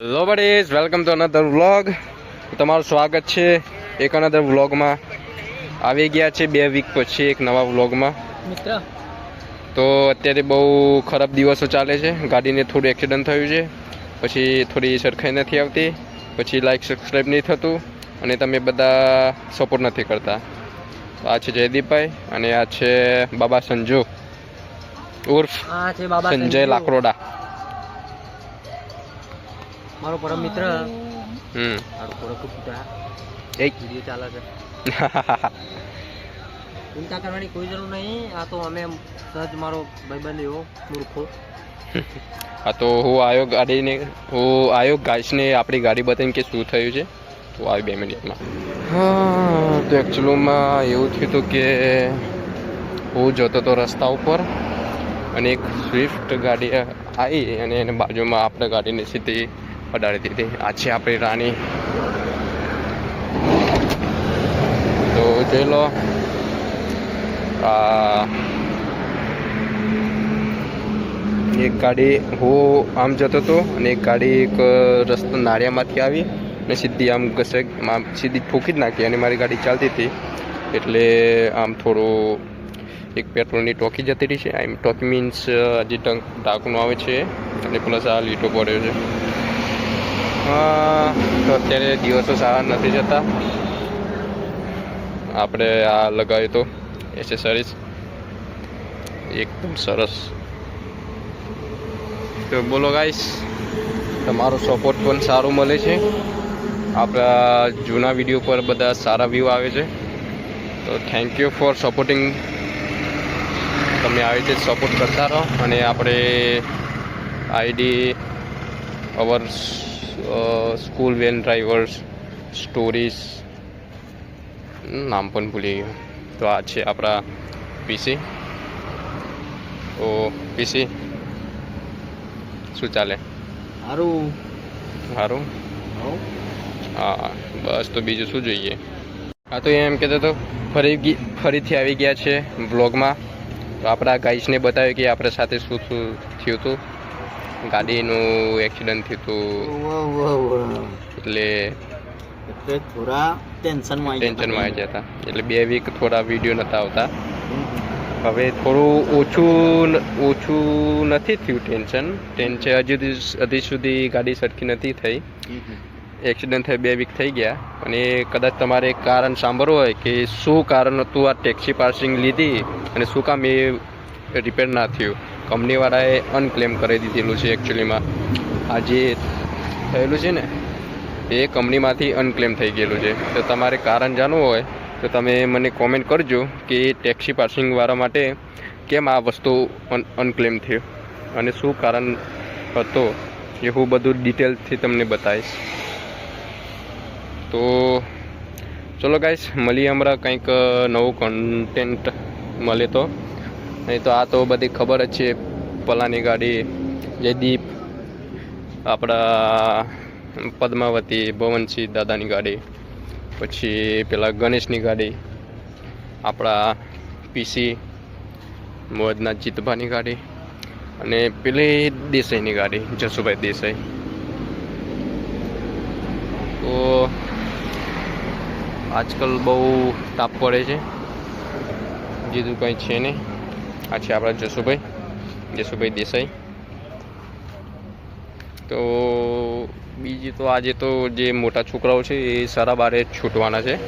Hello buddies welcome to another vlog તમારું સ્વાગત છે એક અનધર વ્લોગમાં આવી ગયા છે બે વીક પછી એક નવા વ્લોગમાં મિત્ર. તો અત્યારે બહુ ખરાબ દિવસો ચાલે છે. ગાડીને થોડું એક્સિડન્ટ થયું છે. પછી થોડી સરખાઈ નથી આવતી. પછી લાઇક સબસ્ક્રાઈબ નહીં થતું અને તમે બધા સપોર્ટ નથી કરતા. આ છે જયદીપભાઈ અને આ છે બાબા સંજુ ઉર્ફ સંજય સંજુ. લાકરોડા. મારો પરમ મિત્ર. હમ. મારો કોડક પુતળા એક. વિડિયો ચાલે છે. ચિંતા કરવાની કોઈ જરૂર નહીં. આ તો અમે સહજ મારો ભાઈબંધ એવો મૂર્ખો. હા તો હું આવ્યો ગાડીને હું આવ્યો ગાઈસને આપણી ગાડી બતાવીને કે શું થયું છે. તો આવી બે મિનિટમાં. હા તો એકચ્યુઅલીમાં એવું થયું હતું કે હું જતો હતો રસ્તા ઉપર અને એક સ્વિફ્ટ ગાડી આવી અને એને બાજુમાં આપણે ગાડીને સીધી અડાડી દીધી. આ છે આપણી રાણી. તો જોઈ લો. એક ગાડી હું આમ જતો હતો અને એક ગાડી એક રસ્તો નાળિયામાંથી આવી અને સીધી આમ ઘસે આમ સીધી ફૂંકી જ નાખી અને મારી ગાડી ચાલતી હતી. એટલે આમ થોડું એક પેટ્રોલની ટોકી જતી રહી છે. આમ ટોકી મીન્સ ટંક, ઢાંકણું આવે છે. અને પ્લસ આ લીટો પડ્યો છે. તો અત્યારે દિવસો સારા નથી જતા. આપણે આ લગાવ્યું તો એસેસરીઝ એકદમ સરસ. તો બોલો ગાઈસ તમારો સપોર્ટ પણ સારો મળે છે. આપણા જૂના વીડિયો પર બધા સારા વ્યૂ આવે છે. તો થેન્ક યુ ફોર સપોર્ટિંગ તમે આવી રીતે સપોર્ટ કરતા રહો અને આપણે ID our school van drivers stories નામ પણ ભૂલી ગયું. તો આ છે આપણા પીસી તો પીસી શું ચાલે? સારું સારું હા. બસ તો બીજું શું જોઈએ? હા તો એમ કહેતો હતો ફરી ફરીથી આવી ગયા છે બ્લોગમાં તો આપણા ગાઈસને બતાવ્યું કે આપણા સાથે શું શું થયું હતું. ગાડીનું એક્સિડન્ટ થયું એટલે એટલે થોડા ટેન્શનમાં ટેન્શનમાં આવી જતા. એટલે બે વીક થોડા વીડિયો નહોતા આવતા. હવે થોડું ઓછું ઓછું નથી થયું ટેન્શન. ટેન્શન હજુ હજી સુધી ગાડી સરખી નથી થઈ. એક્સિડન્ટ થઈ બે વીક થઈ ગયા. અને કદાચ તમારે કારણ સાંભળવું હોય કે શું કારણ હતું આ ટેક્સી પાર્સિંગ લીધી અને શું કામ એ રિપેર ના થયું. કંપનીવાળાએ અનક્લેમ કરી દીધેલું છે એકચ્યુઅલીમાં. આ જે થયેલું છે ને, એ કંપનીમાંથી અનક્લેમ થઈ ગયેલું છે. તો તમારે કારણ જાણવું હોય, તો તમે મને કોમેન્ટ કરજો કે ટેક્સી પાર્સિંગવાળા માટે કેમ આ વસ્તુ અનક્લેમ થયું? અને શું કારણ હતો, એ હું બધું ડિટેલથી તમને બતાવીશ. તો ચલો ગાઈશ મળીએ હમણાં કંઈક નવું કન્ટેન્ટ મળે તો. નહીં તો આ તો બધી ખબર જ છે. પલાની ગાડી, જયદીપ, આપણા પદ્માવતી, ભવનસિંહ દાદાની ગાડી, પછી પેલા ગણેશની ગાડી, આપણા પીસી મોદના જીતભાની ગાડી અને પેલી દેસાઈની ગાડી, જસુભાઈ દેસાઈ. તો આજકાલ બહુ તાપ પડે છે. બીજું કંઈ છે નહીં. આ છે આપણા જસુભાઈ જસુભાઈ દેસાઈ. તો બીજી તો આજે તો જે મોટા છોકરાઓ છે એ સારા બારે છૂટવાના છે.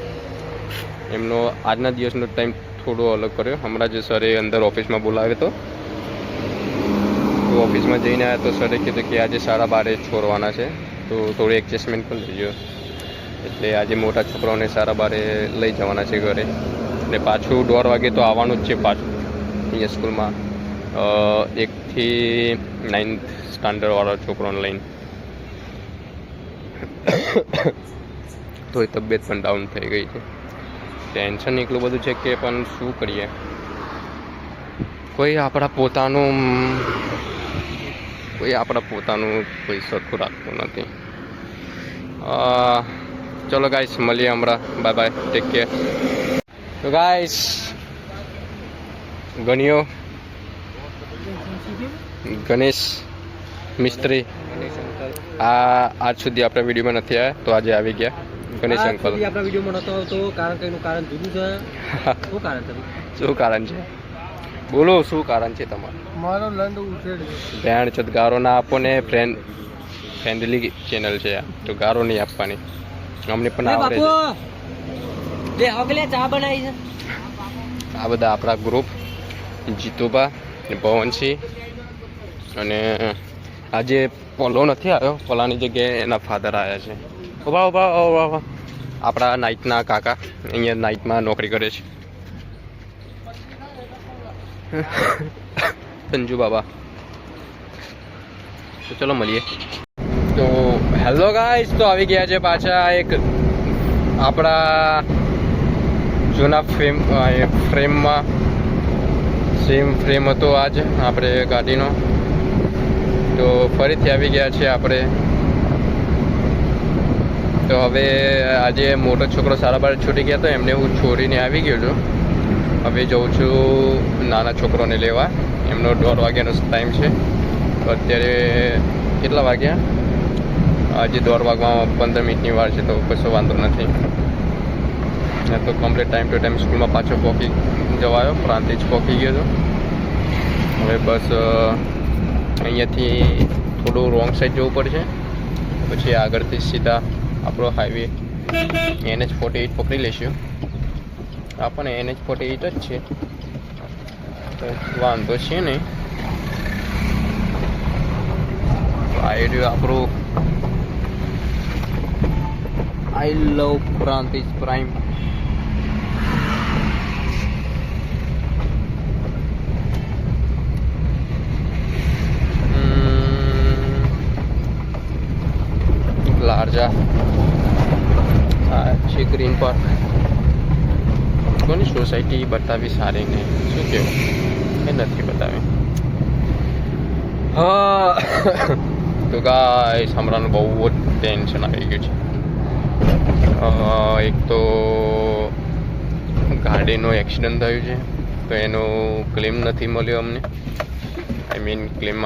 એમનો આજના દિવસનો ટાઈમ થોડો અલગ કર્યો. હમણાં જ સરે અંદર ઓફિસમાં બોલાવ્યો હતો. તો ઓફિસમાં જઈને આવ્યા તો સરે કીધું કે આજે સાડા બારે છોડવાના છે. તો થોડી એડજસ્ટમેન્ટ પણ લેજો. એટલે આજે મોટા છોકરાઓને સારા બારે લઈ જવાના છે ઘરે. અને પાછું દોઢ વાગે તો આવવાનું જ છે પાછું. અહીંયા સ્કૂલમાં એકથી નાઇન્થ સ્ટાન્ડર્ડવાળા છોકરોને લઈને તો એ તબિયત પણ ડાઉન થઈ ગઈ છે. ટેન્શન એટલું બધું છે કે પણ શું કરીએ? કોઈ આપણા પોતાનું, કોઈ આપણા પોતાનું કોઈ સરખું રાખતું નથી. ચલો ગાઈસ મળીએ હમણાં. બાય બાય ટેક કેર તો ગાઈસ ગણ્યો ગણેશ મિસ્ત્રી. આ આજ સુધી આપણા વિડીયોમાં નથી આવ્યા તો આજે આવી ગયા. ગણેશ અંકલ. આપણા વિડીયોમાં નતો આવતો કારણ કે એનું કારણ જુદું છે. શું કારણ છે શું કારણ છે? બોલો શું કારણ છે તમારું? મારો લંડ ઉછેડ ભેણ છત ગારો ના આપો ને ફ્રેન્ડ ફ્રેન્ડલી ચેનલ છે આ. તો ગારો નહીં આપવાની. અમને પણ આવડે છે. આ બધા આપણા ગ્રુપ જીતુભા ભવનસિંહ અને આજે પોલો નથી આવ્યો, પોલાની જગ્યાએ એના ફાધર આવ્યા છે. ઊભા ઊભા ઊભા આપણા નાઇટના કાકા અહીંયા નાઇટમાં નોકરી કરે છે. સંજુ બાબા. તો ચલો મળીએ. તો હેલો ગાઈસ તો આવી ગયા છે પાછા એક આપણા જૂના ફ્રેમ ફ્રેમમાં સેમ ફ્રેમ હતો આજ, આપણે ગાડીનો. તો ફરીથી આવી ગયા છે આપણે. તો હવે આજે મોટો છોકરો સારા બાર છૂટી ગયા તો એમને હું છોડીને આવી ગયો છું. હવે જઉં છું નાના છોકરોને લેવા. એમનો દોઢ વાગ્યાનો ટાઈમ છે. તો અત્યારે કેટલા વાગ્યા? આજે દોઢ વાગવામાં પંદર મિનિટની વાર છે, તો કશો વાંધો નથી. ને તો કમ્પ્લીટ ટાઈમ ટુ ટાઈમ સ્કૂલમાં પાછો પહોંચી જવાયો. પ્રાંતિજ પહોંચી ગયો હતો હવે બસ અહીંયાથી થોડું રોંગ સાઈડ જવું પડશે. પછી આગળથી સીધા આપણો હાઈવે એનએચ ફોર્ટી એઇટ પકડી લઈશું. આ પણ એનએચ ફોર્ટી એઇટ જ છે. તો વાંધો છે નહીં આ એરિયો આપણું આઈ લવ પ્રાંતિજ પ્રાઇમ લાર્જા આ છે ગ્રીન પાર્ક કોની સોસાયટી બતાવી સારી ને શું કેવું? એ નથી બતાવી. હા. તો ગાય હમણાંનું બહુ જ ટેન્શન આવી ગયું છે. એક તો ગાડીનો એક્સિડન્ટ થયું છે. તો એનો ક્લેમ નથી મળ્યો અમને. આઈ મીન ક્લેમ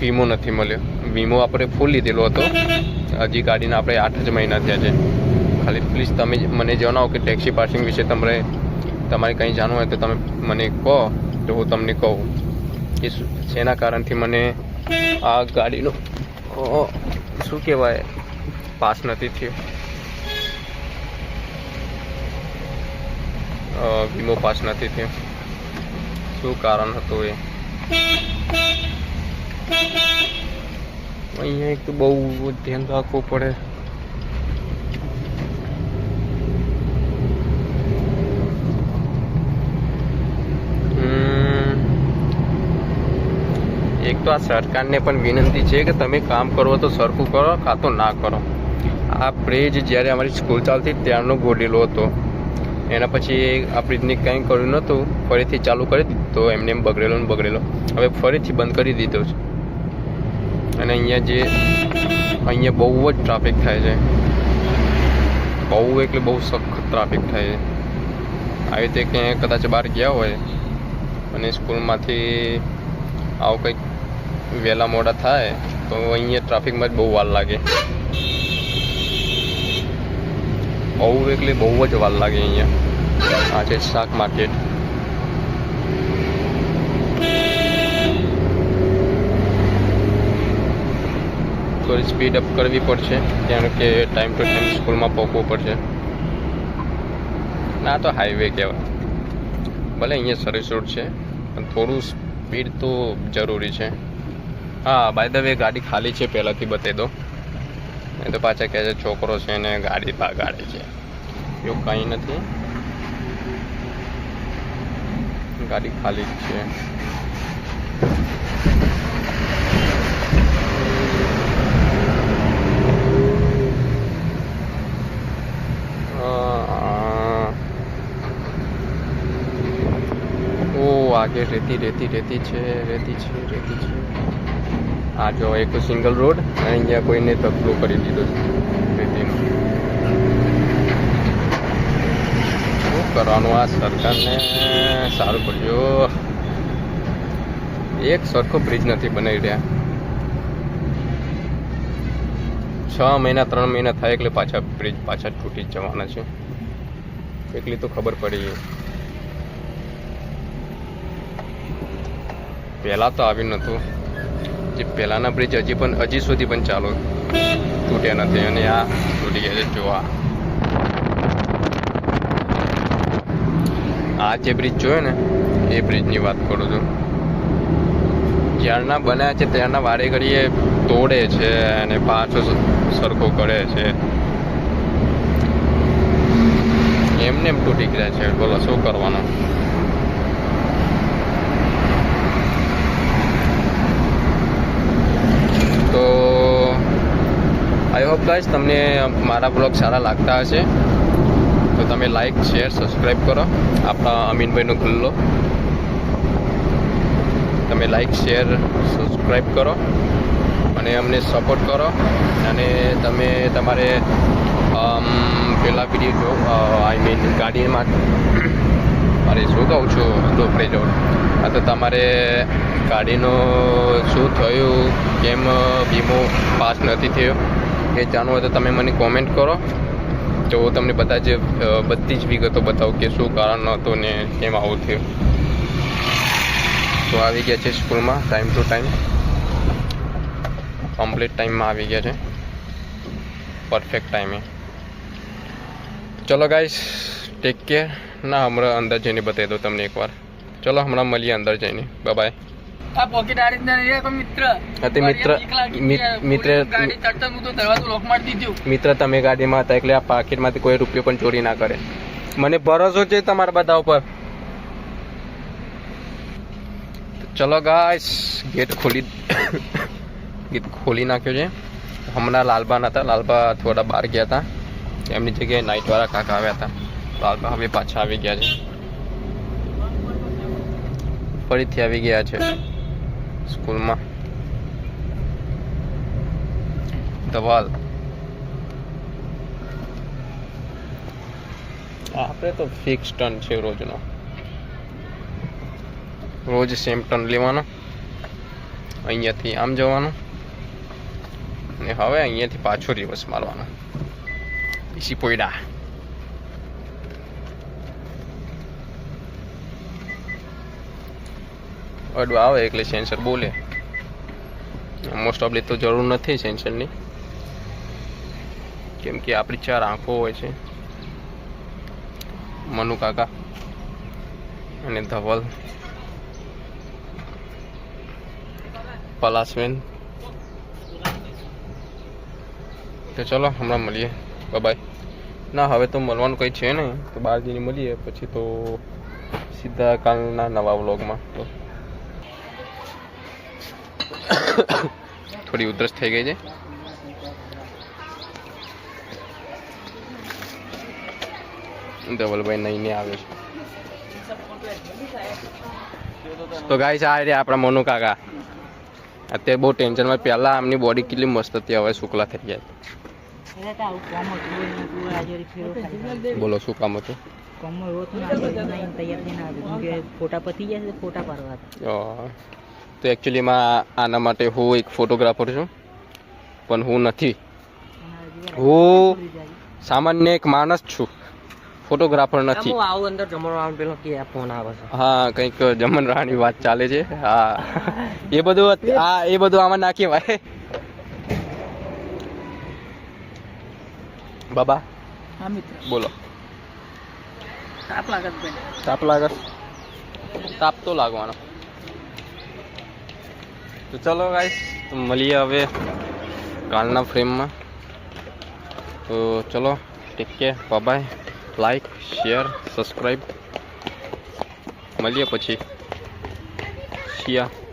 વીમો નથી મળ્યો. વીમો આપણે ફૂલ લીધેલો હતો. હજી ગાડીના આપણે આઠ જ મહિના થયા છે. ખાલી પ્લીઝ તમે મને જણાવો કે ટેક્સી પાર્સિંગ વિશે તમારે તમારે કંઈ જાણવું હોય તો તમે મને કહો, તો હું તમને કહું. કે શેના કારણથી મને આ ગાડીનો શું કહેવાય, પાસ નથી થયો? વીમો પાસ નથી થયો. શું કારણ હતું એ? અહીંયા એક તો બહુ ધ્યાન રાખવું પડે. એક તો આ સરકારને પણ વિનંતી છે કે તમે કામ કરો તો સરખું કરો, કાં તો ના કરો. આ બ્રિજ જ્યારે અમારી સ્કૂલ ચાલતી ત્યારનો ગોડેલો હતો. એના પછી આ બ્રિજને કંઈ કર્યું નહોતું. ફરીથી ચાલુ કરી દીધું. તો એમને એમ બગડેલો ને બગડેલો. હવે ફરીથી બંધ કરી દીધો છે. અને અહીંયા જે, અહીંયા બહુ જ ટ્રાફિક થાય છે. બહુ એટલે બહુ સખત ટ્રાફિક થાય છે. આવી રીતે ક્યાંય કદાચ બહાર ગયા હોય અને સ્કૂલમાંથી આવું કંઈક વહેલા મોડા થાય, તો અહીંયા ટ્રાફિકમાં જ બહુ વાર લાગે. બહુ એટલે બહુ જ વાર લાગે અહીંયા. આ છે શાક માર્કેટ થોડી સ્પીડ અપ કરવી પડશે કારણ કે ટાઈમ ટુ ટાઈમ સ્કૂલમાં પહોંચવું પડશે. ના તો હાઈવે કહેવાય. ભલે અહીંયા સર્વિસ રોડ છે પણ થોડું સ્પીડ તો જરૂરી છે. હા બાય ધ વે ગાડી ખાલી છે પહેલાંથી બતાવી દો એ તો પાછા કહે છે છોકરો છે ને ગાડી બગાડે છે. એવું કંઈ નથી. ગાડી ખાલી જ છે. ઓ રેતી રેતી રેતી છે રેતી છે રેતી છે. આ જો એક સિંગલ રોડ અને અહીંયા કોઈને તકલો કરી દીધો છે, રેતીનો. શું કરવાનું આ સરકારને? સારું પડ્યો. એક સરખો બ્રિજ નથી બનાવી રહ્યા છ મહિના, ત્રણ મહિના થાય એટલે પાછા બ્રિજ પાછા તૂટી જવાના છે. એટલી તો ખબર પડી. પહેલાં તો આવ્યું નહોતું. જે પહેલાંના બ્રિજ હજી પણ હજી સુધી પણ ચાલુ તૂટ્યા નથી અને આ તૂટી ગયા છે. જોવા આ. જે બ્રિજ જોયો ને, એ બ્રિજની વાત કરું છું. જ્યારના બન્યા છે, ત્યારના વારે ઘડીએ તોડે છે અને પાછો સરખો કરે છે. એમને એમ તૂટી ગયા છે. બોલો, શું કરવાનું તો આઈ હોપ તમને મારા બ્લોગ સારા લાગતા હશે, તો તમે લાઈક શેર સબસ્ક્રાઈબ કરો. આપણા અમીનભાઈનો ખુલ્લો તમે લાઈક શેર સબસ્ક્રાઈબ કરો અને અમને સપોર્ટ કરો. અને તમે તમારે પહેલાં વીડિયો જો આઈ મીન ગાડીમાં, અરે, શું કહું છું ડોકરે જો આ તો તમારે ગાડીનું શું થયું, કેમ વીમો પાસ નથી થયો? એ જાણવું હોય તો તમે મને કોમેન્ટ કરો. તો હું તમને બધા જે બધી જ વિગતો બતાવું કે શું કારણ હતું ને કેમ આવું થયું. તો આવી ગયા છે સ્કૂલમાં ટાઈમ ટુ ટાઈમ કમ્પ્લીટ ટાઈમમાં આવી ગયા છે. પરફેક્ટ ટાઈમે ચલો ગાઈસ ટેક કેર ના, હમણાં અંદર જઈને બતાવી દઉં તમને એકવાર. ચલો, હમણાં મળીએ અંદર જઈને. બાય આ પોકેટ આ રીતના નહીં કોઈ મિત્ર. તે મિત્ર- મારી આ બીક લાગી મિત- ગયા. મિત્ર- ગાડી ચડતા હું તો દરવાજો લોક મારી દીધું. મિત્ર તમે ગાડીમાં હતા એટલે આ પાકીટમાંથી કોઈ રૂપિયો પણ ચોરી ના કરે. મને ભરોસો છે તમારા બધા ઉપર. ચલો ગાઈસ ગેટ ખોલી ગેટ ખોલી નાખ્યો છે. હમણાં લાલબા હતા લાલબા થોડા બહાર ગયા હતા. એમની જગ્યાએ નાઇટવાળા કાકા આવ્યા હતા. લાલબા હવે પાછા આવી ગયા છે. ફરીથી આવી ગયા છે. સ્કૂલમાં ધવાલ આપણે તો ફિક્સ ટન છે રોજનો. રોજ સેમ ટન લેવાનો. અહીંયાથી આમ જવાનું. ને હવે અહીંયાથી પાછો રિવર્સ મારવાનો. પીસી પોયડા. અડવા આવે એટલે સેન્સર બોલે. મોસ્ટ ઓફલી તો જરૂર નથી સેન્સરની. કેમ કે આપણી ચાર આંખો હોય છે. મનુ કાકા અને ધવલ. પલાસબેન તો ચલો, હમણાં મળીએ. બાય ના, હવે તો મળવાનું કંઈ છે નહીં. તો બહાર જઈને મળીએ. પછી તો સીધા કાલના નવા વ્લોગમાં. તો થોડી ઉધરસ થઈ ગઈ છે. ધવલભાઈ નહીં આવે છે. તો ગાય આ રહ્યા આપણા મોનુ કાકા. અત્યારે બહુ ટેન્શનમાં પહેલાં આમની બોડી કેટલી મસ્ત હતી હવે શુક્લા થઈ ગયા. બોલો શું કામ હતું? ફોટા પતી જશે ફોટા પાડવા તો એકચ્યુઅલીમાં આના માટે હું એક ફોટોગ્રાફર છું. પણ હું નથી. હું સામાન્ય એક માણસ છું. ફોટોગ્રાફર નથી. હું આવું અંદર જમણવા આવું પેલો કે આ ફોન આવે છે. હા કંઈક જમન રાણી વાત ચાલે છે. હા. એ બધું હા આ એ બધું આમાં ના કહેવાય. બાબા હા મિત્ર. બોલો. તાપ લાગત તાપ લાગત? તાપ તો લાગવાનો. તો ચલો ગાઈશ તો મળીએ હવે કાલના ફ્રેમમાં. તો ચલો take care bye like share subscribe મળીએ પછી. શિયા